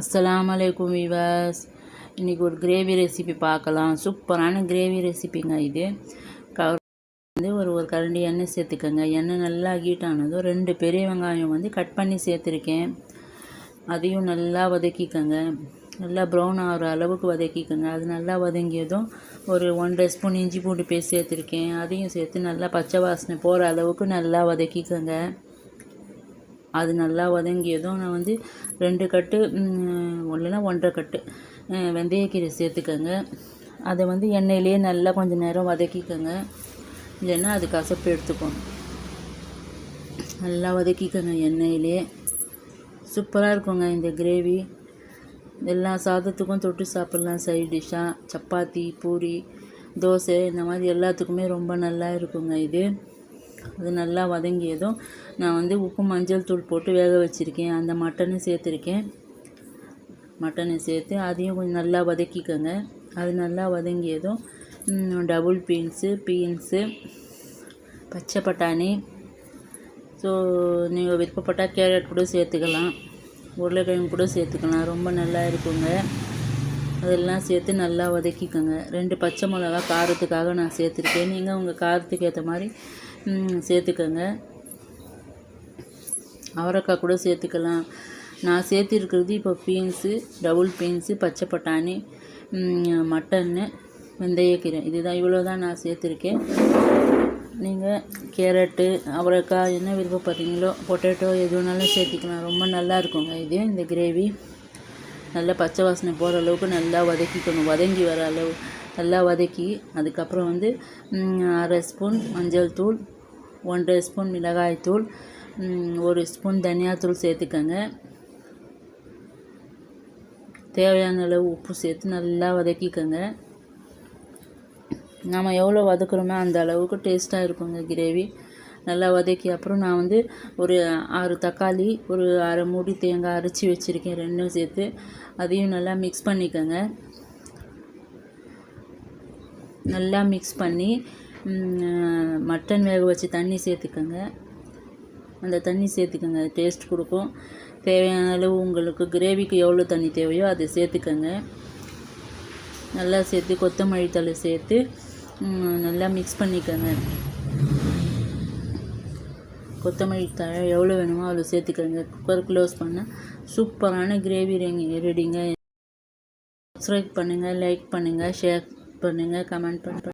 அஸ்லாம் அலைக்கும் விவாஸ் இன்றைக்கி ஒரு கிரேவி ரெசிபி பார்க்கலாம். சூப்பரான கிரேவி ரெசிபிங்க இது. க வந்து ஒரு ஒரு கரண்டி எண்ணெய் சேர்த்துக்கோங்க. எண்ணெய் நல்லா ஹீட் ஆனதும் ரெண்டு பெரிய வெங்காயம் வந்து கட் பண்ணி சேர்த்துருக்கேன். அதையும் நல்லா வதக்கிக்கோங்க. நல்லா ப்ரௌன் ஆகிற அளவுக்கு வதக்கிக்கோங்க. அது நல்லா வதங்கியதும் ஒரு ஒன்றரை ஸ்பூன் இஞ்சி பூண்டு பேஸ்ட் சேர்த்துருக்கேன். அதையும் சேர்த்து நல்லா பச்சை வாசனை போகிற அளவுக்கு நல்லா வதக்கிக்கோங்க. அது நல்லா வதங்கியதும் நான் வந்து ரெண்டு கட்டு இல்லைன்னா ஒன்றரை கட்டு வெந்தயக்கீரை சேர்த்துக்கோங்க. அதை வந்து எண்ணெயிலே நல்லா கொஞ்சம் நேரம் வதக்கிக்கோங்க. இல்லைன்னா அது கசப்பு எடுத்துக்கும். நல்லா வதக்கிக்கோங்க எண்ணெயிலே. சூப்பராக இருக்குங்க இந்த கிரேவி. எல்லா சாதத்துக்கும் தொட்டு சாப்பிட்லாம். சைட் டிஷ்ஷாக சப்பாத்தி பூரி தோசை இந்த மாதிரி எல்லாத்துக்குமே ரொம்ப நல்லா இருக்குங்க இது. அது நல்லா வதங்கியதும் நான் வந்து உப்பு மஞ்சள் தூள் போட்டு வேக வச்சுருக்கேன். அந்த மட்டனை சேர்த்துருக்கேன். மட்டனை சேர்த்து அதையும் கொஞ்சம் நல்லா வதக்கிக்கோங்க. அது நல்லா வதங்கியதும் டபுள் பீன்ஸு பீன்ஸு பச்சை பட்டாணி. ஸோ நீங்கள் விருப்பப்பட்டால் கேரட் கூட சேர்த்துக்கலாம். உருளைக்கிழங்கு கூட சேர்த்துக்கலாம். ரொம்ப நல்லா இருக்குங்க. அதெல்லாம் சேர்த்து நல்லா வதக்கிக்கோங்க. ரெண்டு பச்சை மிளகா காரத்துக்காக நான் சேர்த்துருக்கேன். நீங்கள் உங்கள் காரத்துக்கு ஏற்ற மாதிரி சேர்த்துக்கோங்க. அவரைக்காய் கூட சேர்த்துக்கலாம். நான் சேர்த்துருக்கிறது இப்போ பீன்ஸு டபுள் பீன்ஸு பச்சை பட்டாணி மட்டன்னு வெந்தயக்கீரை. இதுதான் இவ்வளோ தான் நான் சேர்த்துருக்கேன். நீங்கள் கேரட்டு அவரைக்காய் என்ன விருப்பப்படுறீங்களோ பொட்டேட்டோ எது வேணாலும் சேர்த்திக்கலாம். ரொம்ப நல்லா இருக்குங்க இது இந்த கிரேவி. நல்லா பச்சை வாசனை போகிற அளவுக்கு நல்லா வதக்கிக்கணும். வதங்கி வர அளவு நல்லா வதக்கி அதுக்கப்புறம் வந்து அரை ஸ்பூன் மஞ்சள் தூள் ஒன்றரை ஸ்பூன் மிளகாய்த்தூள் ஒரு ஸ்பூன் தனியாத்தூள் சேர்த்துக்கோங்க. தேவையான அளவு உப்பு சேர்த்து நல்லா வதக்கிக்கோங்க. நம்ம எவ்வளோ வதக்குறோமோ அந்த அளவுக்கு டேஸ்ட்டாக இருக்குங்க கிரேவி. நல்லா வதக்கி அப்புறம் நான் வந்து ஒரு ஆறு தக்காளி ஒரு அரை மூடி தேங்காய் அரைச்சி வச்சுருக்கேன் ரெண்டும் சேர்த்து. அதையும் நல்லா மிக்ஸ் பண்ணிக்கோங்க. நல்லா மிக்ஸ் பண்ணி மட்டன் வேக வச்சு தண்ணி சேர்த்துக்கோங்க. அந்த தண்ணி சேர்த்துக்கோங்க டேஸ்ட் கொடுக்கும். தேவையான அளவு உங்களுக்கு கிரேவிக்கு எவ்வளோ தண்ணி தேவையோ அதை சேர்த்துக்கோங்க. நல்லா சேர்த்து கொத்தமல்லி தழை சேர்த்து நல்லா மிக்ஸ் பண்ணிக்கோங்க. கொத்தமல்லி தழை எவ்வளோ வேணுமோ அவ்வளோ சேர்த்துக்கிறேங்க. குக்கர் க்ளோஸ் பண்ணால் சூப்பரான கிரேவி ரெடிங்க சப்ஸ்கிரைப் பண்ணுங்கள் லைக் பண்ணுங்கள் ஷேர் பண்ணுங்கள் கமெண்ட் பண்ணுங்கள்